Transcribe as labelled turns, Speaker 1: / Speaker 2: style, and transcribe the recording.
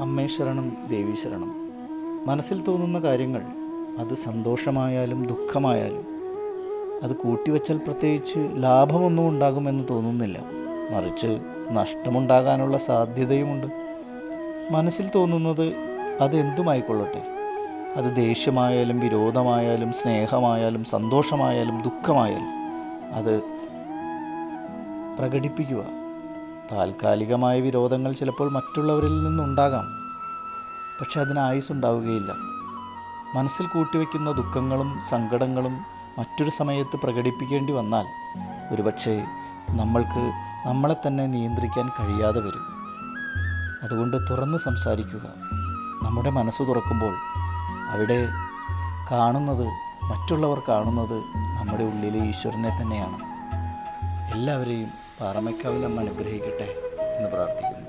Speaker 1: അമ്മേ ശരണം ദേവി ശരണം. മനസ്സിൽ തോന്നുന്ന കാര്യങ്ങൾ അത് സന്തോഷമായാലും ദുഃഖമായാലും അത് കൂട്ടിവെച്ചാൽ പ്രത്യേകിച്ച് ലാഭമൊന്നും ഉണ്ടാകുമെന്ന് തോന്നുന്നില്ല. മറിച്ച് നഷ്ടമുണ്ടാകാനുള്ള സാധ്യതയുമുണ്ട്. മനസ്സിൽ തോന്നുന്നത് അതെന്തുമായിക്കൊള്ളട്ടെ? അത് ദേഷ്യമായാലും വിരോധമായാലും സ്നേഹമായാലും സന്തോഷമായാലും ദുഃഖമായാലും അത് പ്രകടിപ്പിക്കുക. താൽക്കാലികമായ വിരോധങ്ങൾ ചിലപ്പോൾ മറ്റുള്ളവരിൽ നിന്നുണ്ടാകാം. പക്ഷെ അതിന് ആയുസ് ഉണ്ടാവുകയില്ല. മനസ്സിൽ കൂട്ടിവെക്കുന്ന ദുഃഖങ്ങളും സങ്കടങ്ങളും മറ്റൊരു സമയത്ത് പ്രകടിപ്പിക്കേണ്ടി വന്നാൽ ഒരുപക്ഷെ നമ്മൾക്ക് നമ്മളെ തന്നെ നിയന്ത്രിക്കാൻ കഴിയാതെ വരും. അതുകൊണ്ട് തുറന്ന് സംസാരിക്കുക. നമ്മുടെ മനസ്സ് തുറക്കുമ്പോൾ അവിടെ കാണുന്നത് മറ്റുള്ളവർ കാണുന്നത് നമ്മുടെ ഉള്ളിലെ ഈശ്വരനെ തന്നെയാണ്. എല്ലാവരെയും പാറമേക്കാവിലമ്മ അനുഗ്രഹിക്കട്ടെ എന്ന് പ്രാർത്ഥിക്കുന്നു.